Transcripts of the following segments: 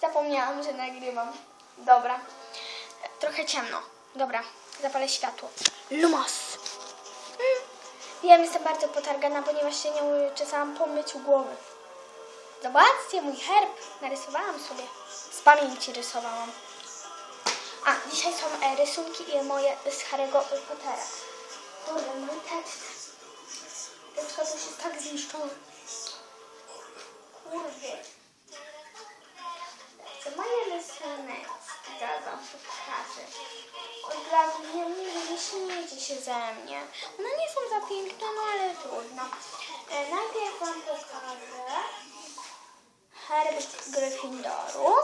zapomniałam, że nagrywam. Dobra. Trochę ciemno. Dobra, zapalę światło. Lumos. Wiem, jestem bardzo potargana, ponieważ się nie uczesałam po myciu głowy. Zobaczcie, mój herb. Narysowałam sobie. Z pamięci rysowałam. A, dzisiaj są e, rysunki i moje z Harry'ego Pottera. Kurde, mój tekst. Ten już jest tak zniszczony. Wam pokażę. Od razu nie, nie, śmiejcie się ze mnie. One nie są za piękne, no ale trudno. E, najpierw wam pokażę herb Gryffindoru.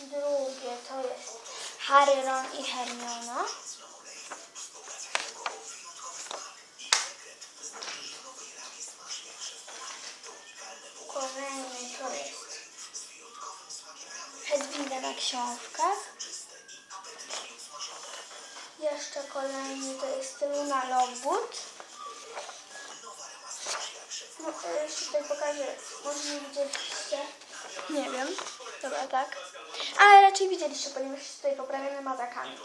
Drugie to jest Harry, Ron i Hermiona. Na książkach. Jeszcze kolejny to jest Luna Lovewood. No, e, jeszcze tutaj pokażę, może nie widzieliście. Nie wiem, dobra, tak. Ale raczej widzieliście, ponieważ tutaj poprawiony mazakami.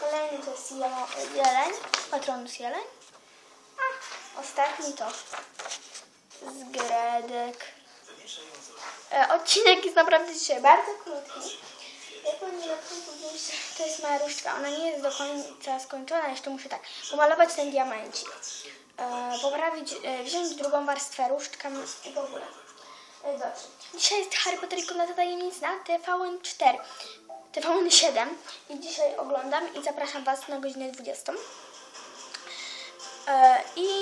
Kolejny to jest jeleń, patronus jeleń. A ostatni to z gredek. E, odcinek jest naprawdę dzisiaj bardzo krótki. To jest moja różdżka. Ona nie jest do końca skończona, jeszcze muszę tak pomalować ten diamencik. E, poprawić, e, wziąć drugą warstwę różdżka i w ogóle. Dobrze. Dzisiaj jest Harry Potter i Komnata Tajemnic na TVN 4. TVN 7 i dzisiaj oglądam i zapraszam Was na godzinę 20. E, I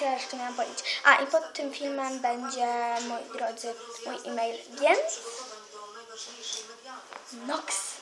ja jeszcze miałam powiedzieć? A i pod tym filmem będzie, moi drodzy, mój e-mail, więc Nox.